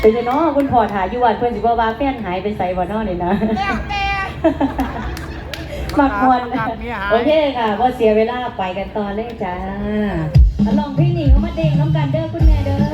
เป็นจะเนาะคุณพ่อถ่ายอยู่วันเพื่อนสิบ่ว่าแฟนหายไปใส่บ่เนอนี่นะ แล้วแต่มักมวนประกาศเมียหาย โอเคค่ะว่าเสียเวลาไปกันตอนเลยจ้าแล้วลองเพลงนี้เขามาเด้งน้ำกันเด้อคุณแม่เด้อ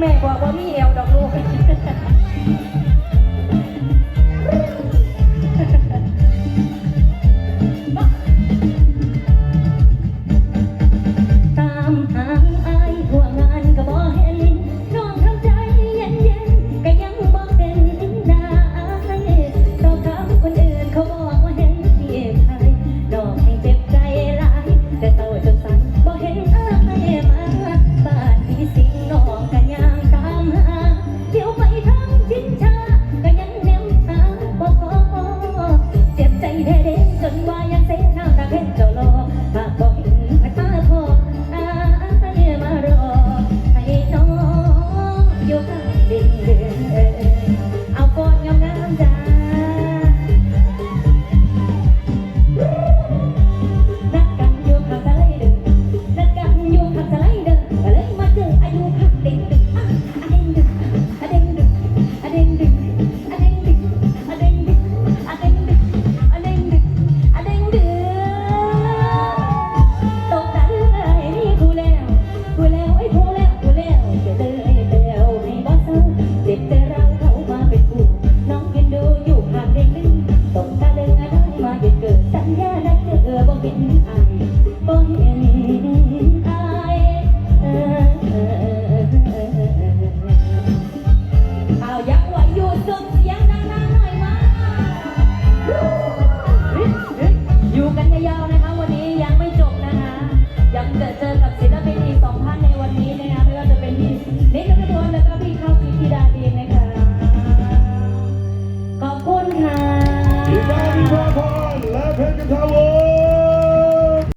แม่บอกว่ามีเอวดอกลูก